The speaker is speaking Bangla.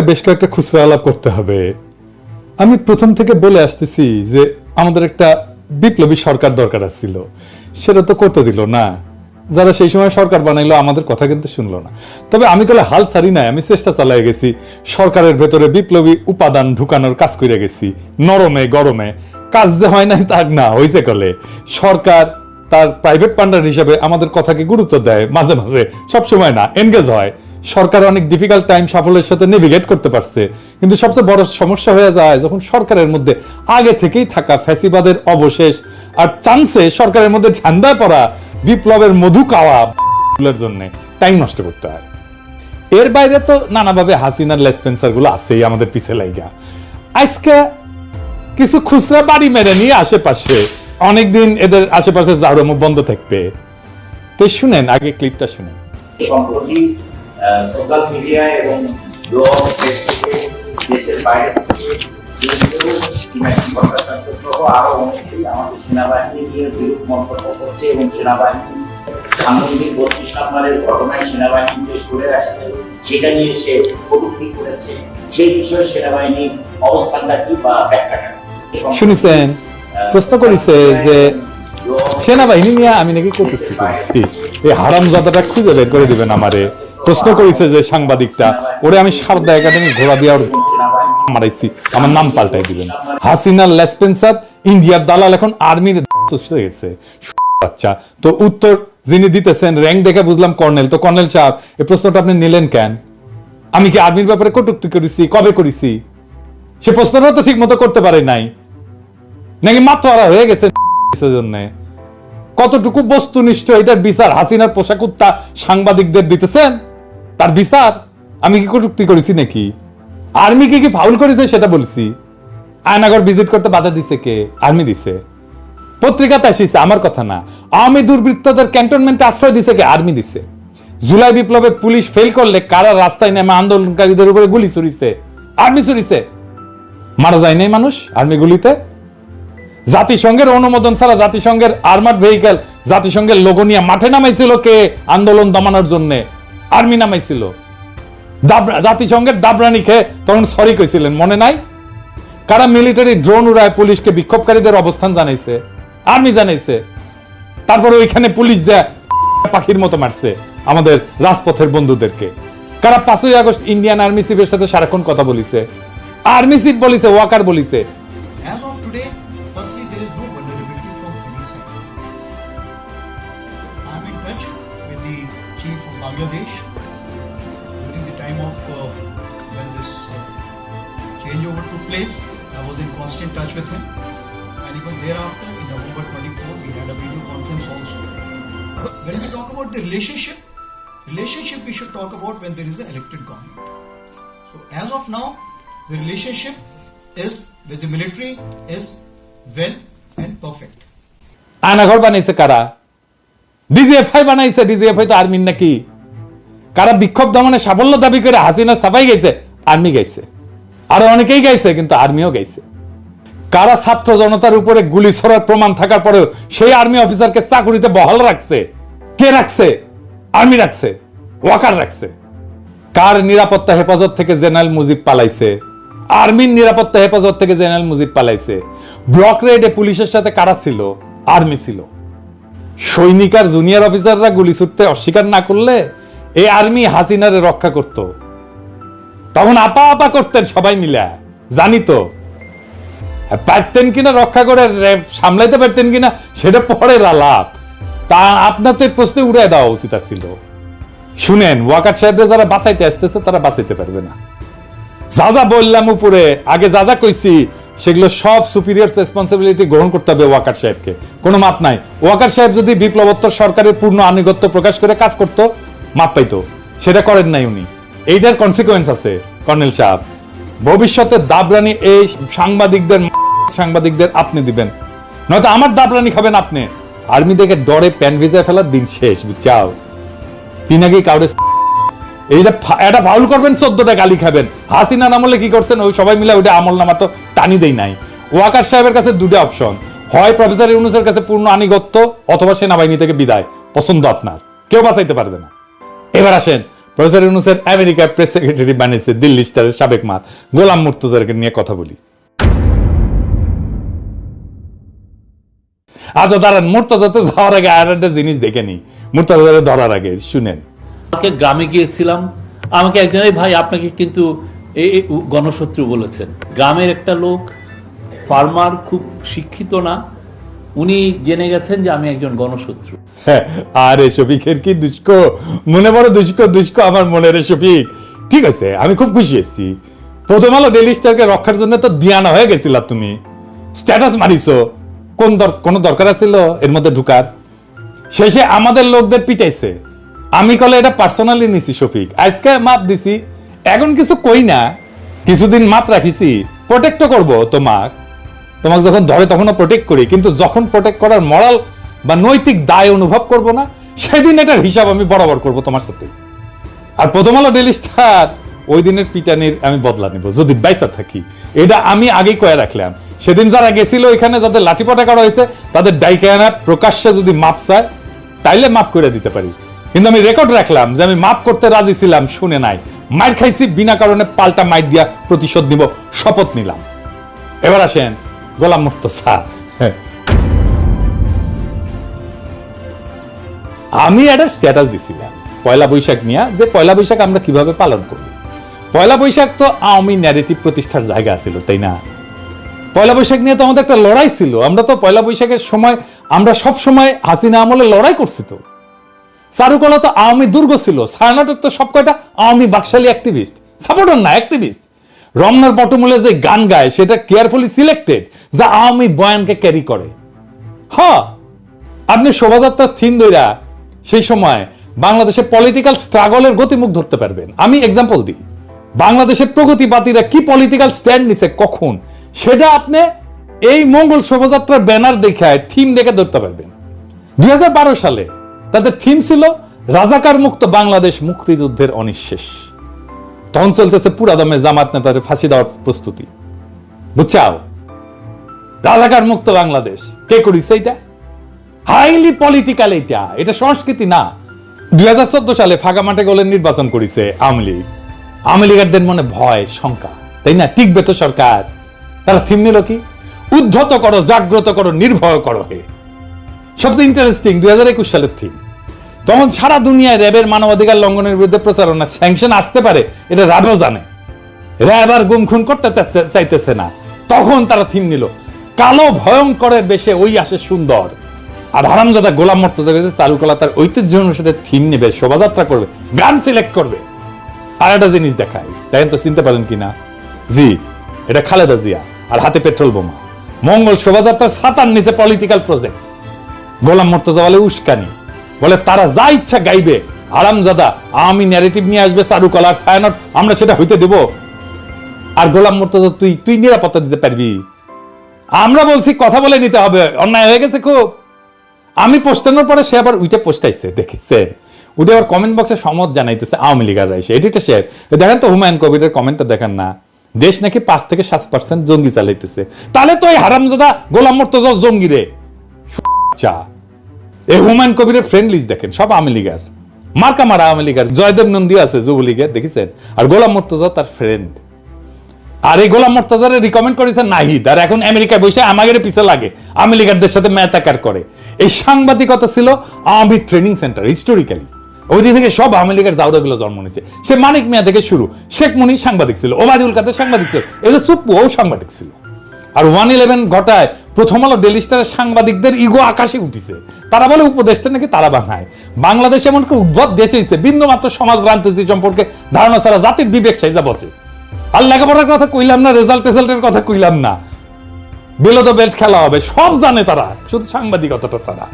বেশ কয়েকটা খুচরা আলাপ করতে হবে। আমি প্রথম থেকে বলে আসতেছি যে আমাদের একটা বিপ্লবী সরকার দরকার ছিল সেটা তো করতে দিল না। যারা সেই সময় সরকার বানাইলো, আমাদের কথা কিন্তু শুনলো না। তবে আমি কলে হাল ছাড়ি নাই, আমি চেষ্টা চালাই গেছি। সরকারের ভেতরে বিপ্লবী উপাদান ঢুকানোর কাজ করে গেছি। নরমে, গরমে। কাজ যে হয় নাই তাক না হয়েছে কলে। সরকার তার প্রাইভেট পান্ডার হিসেবে আমাদের কথাকে গুরুত্ব দেয়, মাঝে মাঝে। সব সময় না এনগেজ হয়। সরকার অনেক ডিফিকাল্ট টাইম সাফল্যের সাথে নেভিগেট করতে পারছে। কিন্তু সবচেয়ে বড় সমস্যা হয়ে যায় যখন সরকারের মধ্যে আগে থেকেই থাকা ফ্যাসিবাদের অবশেষ আর চান্সে সরকারের মধ্যে ঝান্ডায় পড়া বিপ্লবের মধু কাওয়া এর জন্য টাইম নষ্ট করতে হয়। এর বাইরে তো নানাভাবে হাসিনার লেসপেন্সারগুলো আছেই আমাদের পিছে লাইগা। আজকে কিছু খুচরা বাড়ি মেরে নিয়ে আশেপাশে, অনেকদিন এদের আশেপাশে জারমো বন্ধ থাকবে। তো শুনেন, আগে ক্লিপটা শুনেন। সম্প্রতি সোশ্যাল মিডিয়া এবং ব্লগ ফেসবুকে দেশের বাইরে থেকে আরও অনেকেই আমাদের সেনাবাহিনী নিয়ে বিরূপ মন্তব্য করছে এবং সেনাবাহিনী সামগ্রিক বত্রিশ নম্বরের ঘটনায় সেনাবাহিনী যে সরে আসছে সেটা নিয়ে সে কটূক্তি করেছে। সেই বিষয়ে সেনাবাহিনীর অবস্থানটা কি বা ব্যাখ্যাটা শুনেছেন? প্রশ্ন করেছে যে সেনাবাহিনী নিয়ে আমি নাকি কটূক্তি করেছি। এই হারাম জাদাটা খুঁজে বের করে দিবেন আমারে। প্রশ্ন করেছে যে সাংবাদিকটা, ওরে আমি সারদা একাডেমি ঘোরা দিয়ে মারাইছি, আমার নাম পাল্টাই দিবেন। হাসিনা লেসপেন্সার ইন্ডিয়ার দালাল এখন আর্মির গেছে বাচ্চা, তো উত্তর যিনি দিতেছেন র্যাঙ্ক দেখে বুঝলাম কর্নেল। তো কর্নেল সাহেব, এই প্রশ্নটা আপনি নিলেন কেন? আমি কি আর্মির ব্যাপারে কটুক্তি করেছি, কবে করেছি? সে প্রশ্নটা তো ঠিক মতো করতে পারে নাই। নাকি মাত্র হয়ে গেছে জন্য কতটুকু বস্তুনিষ্ঠ এটার বিচার হাসিনার পোশাক উত্তা সাংবাদিকদের দিতেছেন? তার বিচার আমি কি কটুক্তি করেছি নাকি? আর্মি কি কি ফাউল করেছে সেটা বলছি। আয়নাগর ভিজিট করতে বাধা দিছে কে? আর্মি দিছে। পত্রিকাতে আসিছে, আমার কথা না। আওয়ামী দুর্বৃত্তদের ক্যান্টনমেন্টে আশ্রয় দিছে কে? আর্মি দিছে। জুলাই বিপ্লবে পুলিশ ফেল করলে কারা রাস্তায় নেমে আন্দোলনকারীদের উপরে গুলি ছুরিছে আর্মি ছুরিছে মারা যায় নাই মানুষ আর্মি গুলিতে? জাতিসংঘের অনুমোদন ছাড়া জাতিসংঘের আর্মার্ড ভেহিকেল জাতিসংঘের লোগো নিয়ে মাঠে নামাইছিল কে? আন্দোলন দমানোর জন্য। আর্মি নামাইছিল। জাতিসংঘের দাবরানি খেয়ে তখন সরি কইছিলেন, মনে নাই? কারা মিলিটারি ড্রোন উড়ায় পুলিশকে বিক্ষোভকারীদের অবস্থান জানাইছে? আর্মি জানাইছে। তারপরে ওইখানে পুলিশ যা পাখির মতো মারছে আমাদের রাজপথের বন্ধুদেরকে। কারা পাঁচই আগস্ট ইন্ডিয়ান আর্মি চিফের সাথে সারাক্ষণ কথা বলিছে। আর্মি চিফ বলিছে, ওয়াকার বলিছে Bangladesh during the time of uh, when this uh, changeover took place. I was in constant touch with him, and even thereafter, in November 24, we had a video conference also. when we talk about the relationship, relationship we should talk about when there is an elected government. So as of now, the relationship is with the military is well and perfect. Aynaghor বানাইছে কারা ডিজিএফআই বানাইছে ডিজিএফআই তো আর্মির নাকি কারা বিক্ষোভ দমনে সাফল্য দাবি করে হাসিনা সাফাই গেছে? আর্মি গাইছে আরও অনেকেই গাইছে কিন্তু আর্মিও গাইছে কারা ছাত্র জনতার উপরে গুলি ছড়ার প্রমাণ থাকার পরেও সেই আর্মি অফিসারকে চাকুরিতে বহাল রাখছে? কে রাখছে? আর্মি রাখছে। ওয়াকার রাখছে। কার নিরাপত্তা হেফাজত থেকে জেনারেল মুজিব পালাইছে? আর্মির নিরাপত্তা হেফাজত থেকে জেনারেল মুজিব পালাইছে। ব্লক রেডে পুলিশের সাথে কারা ছিল? আর্মি ছিল। সৈনিক আর জুনিয়র অফিসাররা গুলি ছুটতে অস্বীকার না করলে এই আর্মি হাসিনারে রক্ষা করত। তখন আপা আপা করতেন সবাই মিলে। জানি তো। পারতেন কিনা রক্ষা করে সামলাইতে পারতেন কিনা, সেটা পরের আলাপ। তা আপনার তো এই প্রশ্নে উড়াই দেওয়া উচিত ছিল শুনেন, ওয়াকার সাহেবদের যারা বাঁচাইতে আসতেছে, তারা বাঁচাইতে পারবে না। যা যা বললাম উপরে, আগে যা যা কইছি, সেগুলো সব সুপিরিয়র রেসপন্সিবিলিটি গ্রহণ করতে হবে ওয়াকার সাহেবকে। কোনো মাপ নাই। ওয়াকার সাহেব যদি বিপ্লবোত্তর সরকারের পূর্ণ আনুগত্য প্রকাশ করে কাজ করত মাপ পাইতো। সেটা করেন নাই উনি। এইটার কনসিকোয়েন্স আছে, কর্নেল সাহেব। ভবিষ্যতে দাবরানি এই সাংবাদিকদের সাংবাদিকদের আপনি দিবেন। নয়তো আমার দাবরানি খাবেন আপনি। আর্মি দেখে ডরে প্যান ভিজায় ফেলার দিন শেষ, বুঝছাও? পিনাকি কাউরে এইটা এটা ফাউল করবেন, চোদ্দটা গালি খাবেন। হাসিনা নামলে কি করছেন? ওই সবাই মিলে ওইটা আমল নামা তো টানি দেই নাই। ওয়াকার সাহেবের কাছে দুটো অপশন। হয় প্রফেসর ইউনুসের কাছে পূর্ণ আনিগত্য, অথবা সেনাবাহিনী থেকে বিদায়। পছন্দ আপনার। কেউ বাঁচাইতে পারবে না। এবার আসেন, প্রফেসর ইউনুসের আমেরিকার প্রেস সেক্রেটারি বানিয়েছে দিল্লি স্টারের সাবেক মাত গোলাম মুর্তজারকে নিয়ে কথা বলি। আচ্ছা দাঁড়ান মুর্তজাতে যাওয়ার আগে আর একটা জিনিস দেখে নি মুর্তজারে ধরার আগে, শুনেন। কালকে গ্রামে গিয়েছিলাম, আমাকে একজন ভাই, আপনাকে কিন্তু এই গণশত্রু বলেছেন। গ্রামের একটা লোক ফার্মার খুব শিক্ষিত না উনি জেনে গেছেন যে আমি একজন গণশত্রু। হ্যাঁ, আরে শফিকের কি দুষ্ক? মনে বড় দুষ্ক দুষ্ক আমার মনে রে শফিক। ঠিক আছে আমি খুব খুশি এসেছি প্রথম আলো ডেলি স্টারকে রক্ষার জন্য তো দিয়ানা হয়ে গেছিল তুমি। স্ট্যাটাস মারিছো। কোন কোন দরকার ছিল এর মধ্যে ঢুকার? শেষে আমাদের লোকদের পিটাইছে। আমি কলে এটা পার্সোনালি নিছি শফিক। আজকে মাপ দিছি। এখন কিছু কই না। কিছুদিন মাপ রাখিছি। প্রোটেক্ট করব তোমাক তোমাকে যখন ধরে তখনও প্রোটেক্ট করি, কিন্তু যখন প্রোটেক্ট করার মরাল বা নৈতিক দায় অনুভব করব না, সেদিন এটার হিসাব আমি বরাবর করব তোমার সাথে। আর প্রথম আলো ডেলি স্টার, ওই দিনের পিটানির আমি বদলা নিব, যদি বাইসা থাকি। এটা আমি আগেই কয়ে রাখলাম। সেদিন যারা গেছিল ওইখানে যাদের লাঠিপটা করা হয়েছে তাদের ডাইকানা প্রকাশ্যে যদি মাপ চায়, তাইলে মাপ করে দিতে পারি। কিন্তু আমি রেকর্ড রাখলাম যে আমি মাপ করতে রাজি ছিলাম, শুনে নাই। মার খাইছি, বিনা কারণে পাল্টা মাইর দিয়া প্রতিশোধ নিব, শপথ নিলাম। এবার আসেন গোলাম মুক্ত হ্যাঁ। আমি একটা স্ট্যাটাস দিছিলাম পয়লা বৈশাখ নিয়ে যে পয়লা বৈশাখ আমরা কীভাবে পালন করি। পয়লা বৈশাখ তো আওয়ামী ন্যারেটিভ প্রতিষ্ঠার জায়গা ছিল তাই না? পয়লা বৈশাখ নিয়ে তো আমাদের একটা লড়াই ছিল। আমরা তো পয়লা বৈশাখের সময় আমরা সব সময় হাসিনা আমলে লড়াই করছি তো। চারুকলা তো আওয়ামী দুর্গ ছিল ছায়ানটের তো সব কয়টা আওয়ামী বাকশালী অ্যাক্টিভিস্ট সাপোর্টার না অ্যাক্টিভিস্ট রমনার পটমূলে যে গান গায়, সেটা কেয়ারফুলি সিলেক্টেড যা আওয়ামী বয়ানকে ক্যারি করে। হ আপনি শোভাযাত্রার থিম দইরা সেই সময় বাংলাদেশের পলিটিক্যাল স্ট্রাগলের গতিমুখ ধরতে পারবেন। আমি এক্সাম্পল দিই। বাংলাদেশের প্রগতিবাদীরা কি পলিটিক্যাল স্ট্যান্ড নিছে কখন, সেটা আপনি এই মঙ্গল শোভাযাত্রার ব্যানার দেখায় থিম দেখে ধরতে পারবেন। দুই হাজার বারো সালে তাদের থিম ছিল, রাজাকার মুক্ত বাংলাদেশ মুক্তিযুদ্ধের অনিঃশেষ। তখন চলতেছে পুরাদমে জামাত নেতার ফাঁসি দেওয়ার প্রস্তুতি। বুঝছাও? রাজাকার মুক্ত বাংলাদেশ। কে করিছে এটা? হাইলি পলিটিক্যাল এটা। এটা সংস্কৃতি না। দুই সালে ফাঁকা মাঠে গোলের নির্বাচন করেছে আওয়ামী লীগ। আওয়ামী লীগারদের মনে ভয়, শঙ্কা। তাই না? টিকবে তো সরকার। তারা থিম নিল কি? উদ্ধত করো, জাগ্রত করো, নির্ভয় করো হে। সবচেয়ে ইন্টারেস্টিং দুই হাজার একুশ সালের থিম। তখন সারা দুনিয়ায় র্যাবের মানবাধিকার লঙ্ঘনের বিরুদ্ধে প্রচারণা স্যাংশন আসতে পারে, এটা র্যাবও জানে। র্যাব আর গুম খুন করতে চাইতেছে না। তখন তারা থিম নিল, কালো ভয়ঙ্করের বেশে ওই আসে সুন্দর। আর হারামজাদা গোলাম মর্তজা চারুকলা তার ঐতিহ্য অনুসারে থিম নেবে, শোভাযাত্রা করবে, গান সিলেক্ট করবে। আর একটা জিনিস দেখায়, দেখেন তো চিনতে পারেন কিনা? জি, এটা খালেদা জিয়া আর হাতে পেট্রোল বোমা। মঙ্গল শোভাযাত্রার সাতার নিচে পলিটিক্যাল প্রজেক্ট গোলাম মর্তজা বলে, উস্কানি। বলে, তারা যা ইচ্ছা গাইবে। আরামজাদা, আমি ন্যারেটিভ নিয়ে আসবে চারুকলার ছায়ানট আমরা সেটা হইতে দেব। আর গোলাম মর্তজা, তুই তুই নিরাপত্তা দিতে পারবি। আমরা বলছি, কথা বলে নিতে হবে, অন্যায় হয়ে গেছে খুব। আমি পোস্টানোর পরে সে আবার উইটে পোস্টাইছে দেখেছেন উঠে আবার কমেন্ট বক্সে সমত জানাইতেছে, আওয়ামী লীগাররা এসে এটি তো শেয়ার দেখেন তো হুমায়ুন কবিরের কমেন্টটা দেখেন না। দেশ নাকি পাঁচ থেকে সাত পার্সেন্ট জঙ্গি চালাইতেছে। তাহলে তো এই হারামজাদা গোলাম মর্তজা জঙ্গি রে চা এই হুমায়ুন কবিরের ফ্রেন্ড লিস্ট দেখেন, সব আওয়ামী লীগার। মার্কা মারা আওয়ামী লীগার। জয়দেব নন্দী আছে যুবলীগের, দেখেছেন? আর গোলাম মর্তজা তার ফ্রেন্ড আর এই গোলাম মর্তাজারে রিকমেন্ড করেছে নাহিদ। আর এখন আমেরিকায় বসে আমাদের পিছে লাগে। আওয়ামী লীগারদের সাথে ম্যাটাকার করে। এই সাংবাদিকতা ছিল আওয়ামী ট্রেনিং সেন্টার হিস্টোরিক্যালি ওই দিক থেকে সব আওয়ামী লীগের জাউদাগুলো জন্ম নিয়েছে। সে মানিক মিয়া থেকে শুরু। শেখ মুনি সাংবাদিক ছিল, ওবায়দুল কাদের সাংবাদিক ছিল। যে সুপ্পু, ও সাংবাদিক ছিল। আর ওয়ান ইলেভেন ঘটায় প্রথম আলো ডেলি স্টারের সাংবাদিকদের ইগো আকাশে উঠিছে। তারা বলে উপদেশটা নাকি তারা বানায়। বাংলাদেশ এমন কি উদ্ভব দেশে হয়েছে বিন্দুমাত্র সমাজ রাজনীতি সম্পর্কে ধারণা ছাড়া জাতির বিবেক সাইজা বসে। আর লেখাপড়ার কথা কইলাম না রেজাল্ট টেজাল্টের কথা কইলাম না। বেলো তো বেল্ট খেলা হবে, সব জানে তারা, শুধু সাংবাদিকতাটা ছাড়া।